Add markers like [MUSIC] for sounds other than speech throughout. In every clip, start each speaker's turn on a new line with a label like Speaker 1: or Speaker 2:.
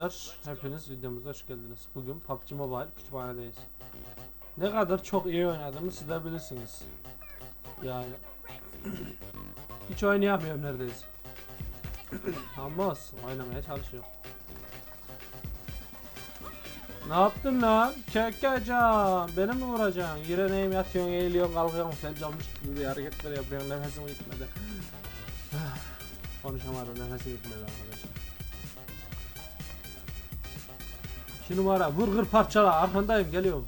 Speaker 1: Arkadaşlar, Hepiniz videomuza hoş geldiniz. Bugün PUBG Mobile kütüphanedeyiz. Ne kadar çok iyi oynadığımı siz de bilirsiniz. Yani [CLEARS THROAT] hiç oynayamıyorum neredeyse. [CLEARS THROAT] Ama olsun oynamaya çalışıyor. Ne yaptın lan? Çekeceğim. Beni mi vuracaksın? Yere neyim yatıyorsun, eğiliyorsun, kalkıyorsun, fel çalmış gibi hareketler yapıyorsun. Nefesim gitmedi. [SIGHS] Konuşamadım, nefesim gitmedi arkadaşlar. 2 numara vurgur parçala arkandayım geliyorum.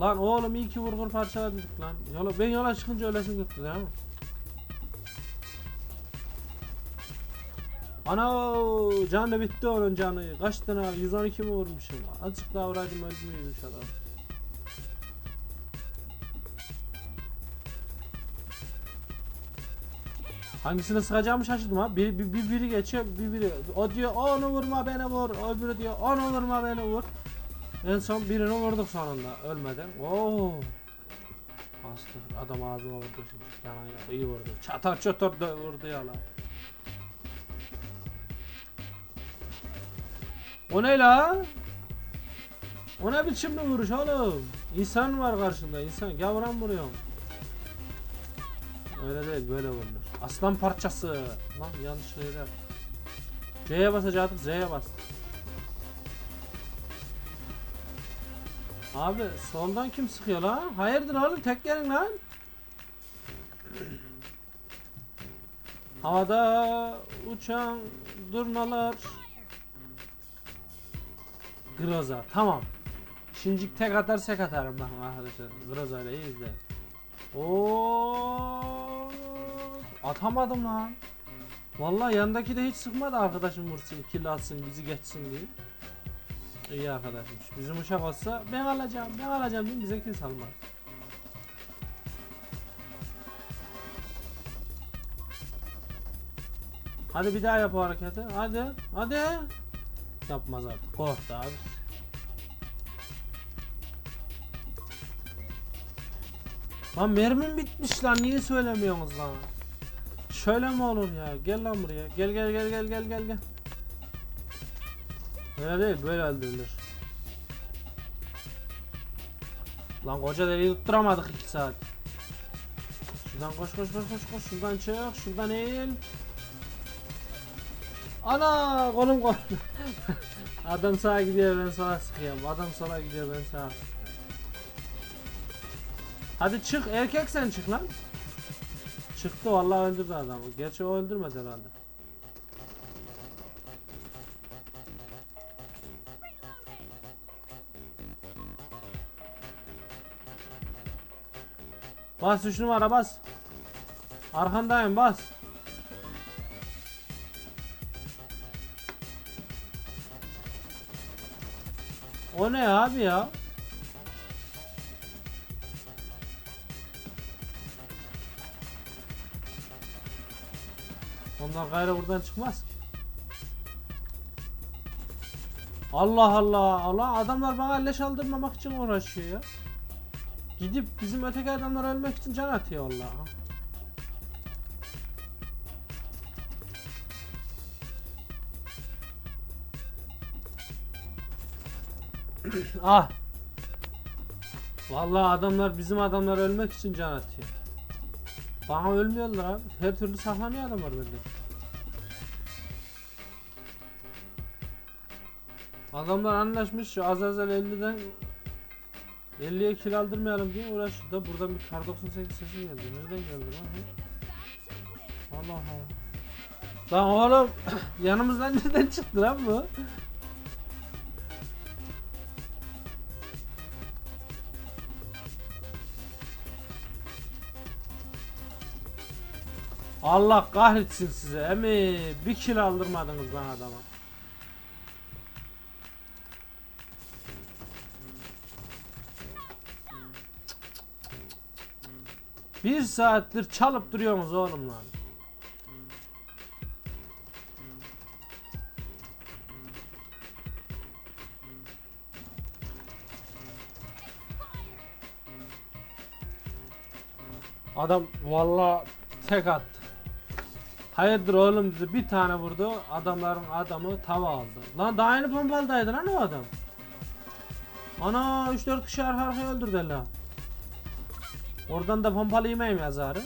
Speaker 1: Lan oğlum iyi ki vurgur parçala dedik lan. Yola, ben yola çıkınca öylesin gitti değil mi? Ana canı bitti onun canı. Kaç tane 112 mi vurmuşum? Azıcık daha vuraydım öldürmüyormuş adam. Hangisine sıkacağımı şaşırdım ha. Bir, bir, bir biri geçiyor, bir biri. O diyor onu vurma beni vur. Öbürü diyor onu vurma beni vur. En son birini vurduk sonunda ölmeden. Oo. Bastı. Adam ağzıma vurdu şimdi. Yalan ya. İyi vurdu. Çatar çatar da vurdu ya lan. O ne la? O ne biçim bir vuruş oğlum? İnsan var karşında insan. Gavran vuruyorum. Öyle değil böyle vurulur. Aslan parçası. Lan yanlış yere. C'ye basacaktık Z'ye bas. Abi soldan kim sıkıyor lan? Hayırdır oğlum tek gelin lan. Havada uçan durnalar. Groza tamam. Şimdi tek atar sek atarım bakın arkadaşlar. Groza ile iyi izleyin. Oo, atamadım lan. Vallahi yandaki de hiç sıkmadı arkadaşım vursun, kill alsın, bizi geçsin diye. İyi arkadaşmış. Bizim uşak olsa ben alacağım, ben alacağım mi? Bize kill salmaz. Hadi bir daha yap o hareketi. Hadi, hadi. Yapmaz artık. Korktu abi. Lan mermim bitmiş lan niye söylemiyorsunuz lan? Şöyle mi olur ya? Gel lan buraya. Gel gel gel gel gel gel gel. Öyle değil böyle öldürülür. Lan koca deliği tutturamadık 2 saat. Şuradan koş koş koş koş koş şuradan çık şuradan eğil. Ana kolum kol. [LAUGHS] Adam sağa gidiyor ben sağa sıkıyorum. Adam sola gidiyor ben sağa. Hadi çık erkek sen çık lan. Çıktı vallahi öldürdü adamı. Gerçi o öldürmedi herhalde. Bas 3 numara bas. Arkandayım bas. O ne abi ya? Onlar gayrı buradan çıkmaz ki. Allah Allah Allah adamlar bana leş aldırmamak için uğraşıyor ya. Gidip bizim öteki adamlar ölmek için can atıyor Allah. ah. Vallahi adamlar bizim adamlar ölmek için can atıyor. Bana ölmüyorlar abi. Her türlü saklanıyor adamlar bende. Adamlar anlaşmış şu Azazel 50'den 50'ye kill aldırmayalım diye uğraşıyor da buradan bir kar 98 sesi geldi. Nereden geldi lan? Allah Allah. Lan oğlum [CLEARS THROAT] yanımızdan [LAUGHS] nereden çıktı lan bu? Allah kahretsin size. Emi bir kill aldırmadınız lan adama. Bir saattir çalıp duruyorsunuz oğlum lan. Adam valla tek attı. Hayırdır oğlum dedi bir tane vurdu adamların adamı tava aldı. Lan daha yeni pompalıdaydı lan o adam. Ana 3-4 kişi arka arkaya öldürdü la. Oradan da pompalı yemeyim yazarı.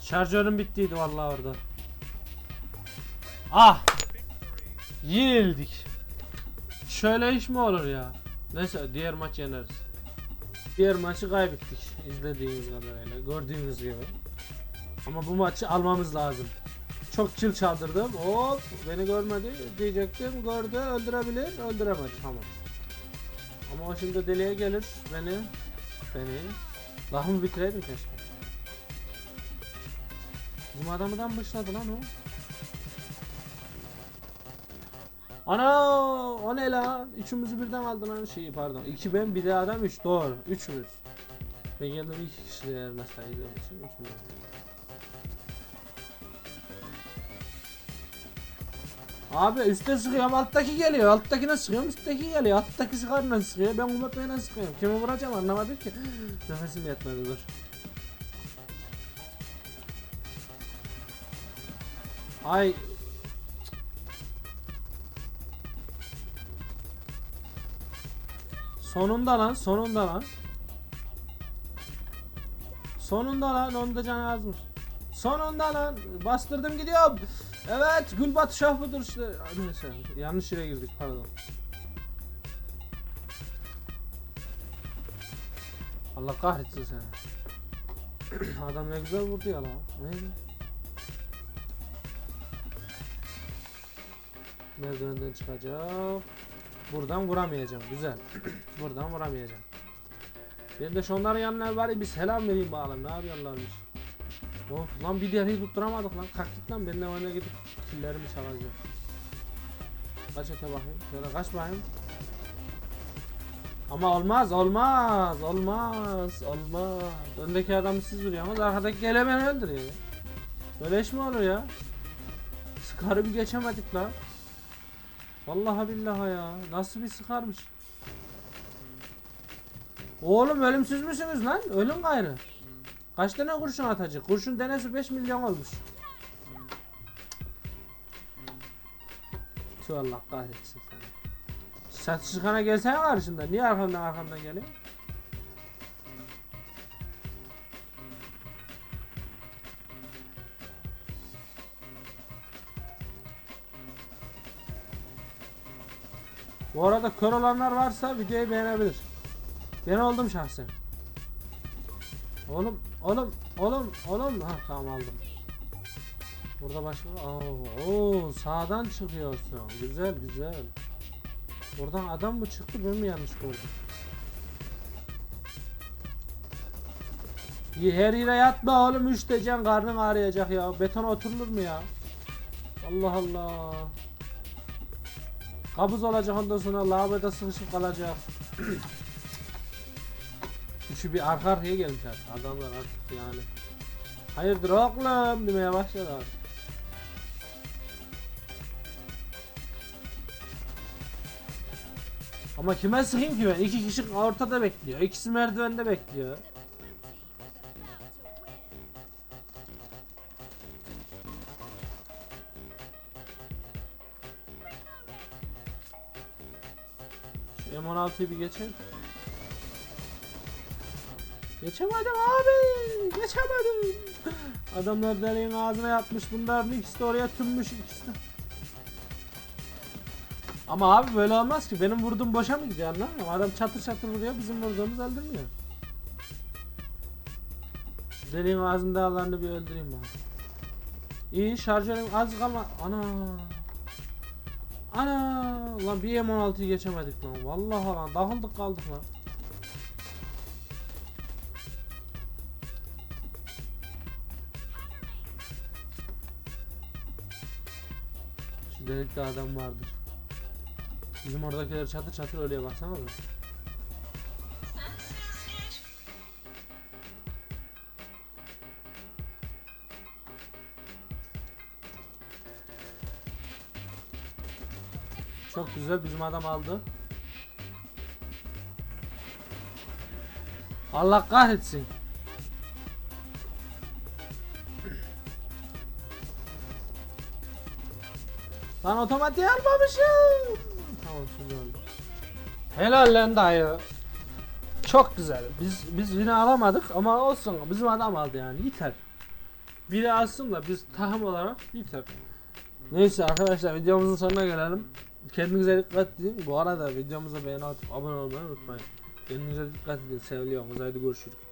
Speaker 1: Şarjörüm bittiydi vallahi orada. Ah! Yenildik. Şöyle iş mi olur ya? Neyse diğer maç yeneriz. Diğer maçı kaybettik izlediğiniz kadarıyla gördüğünüz gibi. Ama bu maçı almamız lazım. Çok kill çaldırdım. Hop beni görmedi diyecektim. Gördü öldürebilir. Öldüremedi tamam. Ama o şimdi deliye gelir beni. Beni. Lafımı bitireydim keşke. Bizim adamıdan başladı lan o. Ana o ne lan? Üçümüzü birden aldı lan şeyi pardon. İki ben bir de adam üç doğru. Üçümüz. Ben geldim iki kişi de mesai için üçümüz. Abi üstte sıkıyorum alttaki geliyor alttakine sıkıyorum üstteki geliyor alttaki sıkarla sıkıyor ben Umut Bey'le sıkıyorum kimi vuracağım anlamadım ki nefesim yetmedi dur Ay Sonunda lan sonunda lan. Sonunda lan onu da can yazmış. Sonunda lan bastırdım gidiyorum. Evet Gülbat Şah budur işte. Neyse yanlış yere girdik pardon. Allah kahretsin seni. [CLEARS THROAT] Adam ne güzel vurdu ya lan. Ne? Merdivenden çıkacak Buradan vuramayacağım güzel. Buradan vuramayacağım. Ben de şunların yanına bari bir selam vereyim bakalım. Ne yapıyorlarmış? Of lan bir deriyi tutturamadık lan. Kalk git lan benimle oyuna gidip killerimi çalacağım. Kaç ete bakayım? Şöyle kaç bakayım? Ama olmaz olmaz olmaz olmaz. Öndeki adamı siz vuruyorsunuz arkadaki gele beni öldürüyor Böyle iş mi olur ya? Sıkarı bir geçemedik lan Vallahi billahi ya nasıl bir sıkarmış Oğlum ölümsüz müsünüz lan ölüm gayrı Kaç tane kurşun atacak? Kurşun denesi 5 milyon olmuş. Tüh Allah kahretsin seni. Sen çıkana gelsene karşımda. Niye arkamdan arkamdan geliyor? Bu arada kör olanlar varsa videoyu beğenebilir. Ben oldum şahsen. Oğlum, oğlum, oğlum, oğlum. Ha tamam aldım. Burada başka Oo, oo, sağdan çıkıyorsun. Güzel, güzel. Buradan adam mı çıktı ben mi yanlış gördüm? Her yere yatma oğlum üşüteceksin karnın ağrıyacak ya. Beton oturulur mu ya? Allah Allah. Kabız olacak ondan sonra lavaboda sıkışıp kalacak. [CLEARS THROAT] Üçü bir arka arkaya gelmişler. Adamlar artık yani. Hayırdır oğlum demeye başladılar. Ama kime sıkayım ki ben? İki kişi ortada bekliyor. İkisi merdivende bekliyor. M16'yı bir geçelim. Geçemedim abi. Geçemedim. Adamlar deliğin ağzına yatmış. Bunların ikisi de oraya tümmüş ikisi de. Ama abi böyle olmaz ki. Benim vurduğum boşa mı gidiyor lan? Adam çatır çatır vuruyor. Bizim vurduğumuz öldürmüyor. Deliğin ağzında alanını bir öldüreyim bari. İyi şarjörüm az kalma. Ana. Ana. Lan bir M16'yı geçemedik lan. Vallahi lan. Dağıldık kaldık lan. Şu delikte adam vardır. Bizim oradakiler çatır çatır ölüyor baksana da. Çok güzel bizim adam aldı. Allah kahretsin. Lan otomatik almamışım. Tamam şimdi oldu. Helal lan dayı. Çok güzel. Biz biz yine alamadık ama olsun. Bizim adam aldı yani. Yeter. Biri alsın da biz tahım olarak yeter. Neyse arkadaşlar videomuzun sonuna gelelim. Kendinize dikkat edin. Bu arada videomuza beğeni atıp abone olmayı unutmayın. Kendinize dikkat edin. Seviliyorsunuz. Haydi görüşürüz.